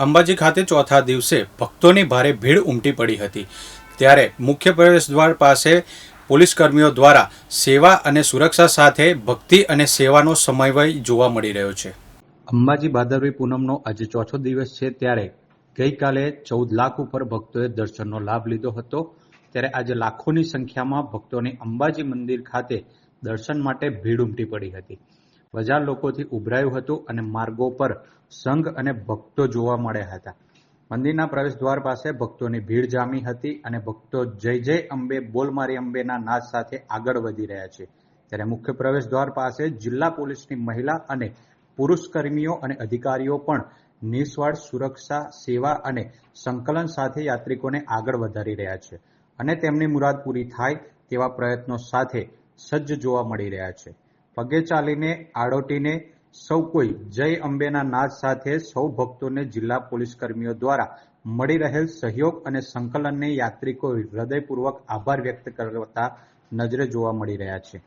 અંબાજી ખાતે ચોથા દિવસે ભક્તોની ભારે ભીડ ઉમટી પડી હતી. ત્યારે મુખ્ય પ્રવેશ દ્વાર પાસે પોલીસ કર્મીઓ દ્વારા સેવા અને સુરક્ષા સાથે ભક્તિ અને સેવાનો સમન્વય જોવા મળી રહ્યો છે. અંબાજી ભાદરવી પૂનમનો આજે ચોથો દિવસ છે ત્યારે ગઈકાલે ચૌદ લાખ ઉપર ભક્તોએ દર્શનનો લાભ લીધો હતો. ત્યારે આજે લાખોની સંખ્યામાં ભક્તોની અંબાજી મંદિર ખાતે દર્શન માટે ભીડ ઉમટી પડી હતી. બજાર લોકોથી ઉભરાયું હતું અને માર્ગો પર સંઘ અને ભક્તો જોવા મળ્યા હતા. મંદિરના પ્રવેશ દ્વાર પાસે ભક્તોની ભીડ જામી હતી અને ભક્તો જય જય અંબે બોલમારી અંબેના નાદ સાથે આગળ વધી રહ્યા છે. ત્યારે મુખ્ય પ્રવેશ દ્વાર પાસે જિલ્લા પોલીસની મહિલા અને પુરુષ કર્મીઓ અને અધિકારીઓ પણ નિસ્વાર્થ સુરક્ષા, સેવા અને સંકલન સાથે યાત્રિકોને આગળ વધારી રહ્યા છે અને તેમની મુરાદ પૂરી થાય તેવા પ્રયત્નો સાથે સજ્જ જોવા મળી રહ્યા છે. પગે ચાલીને, આડોટીને સૌ કોઈ જય અંબેના નાદ સાથે સૌ ભક્તોને જિલ્લા પોલીસ કર્મીઓ દ્વારા મળી રહેલ સહયોગ અને સંકલનને યાત્રિકો હૃદયપૂર્વક આભાર વ્યક્ત કરતા નજરે જોવા મળી રહ્યા છે.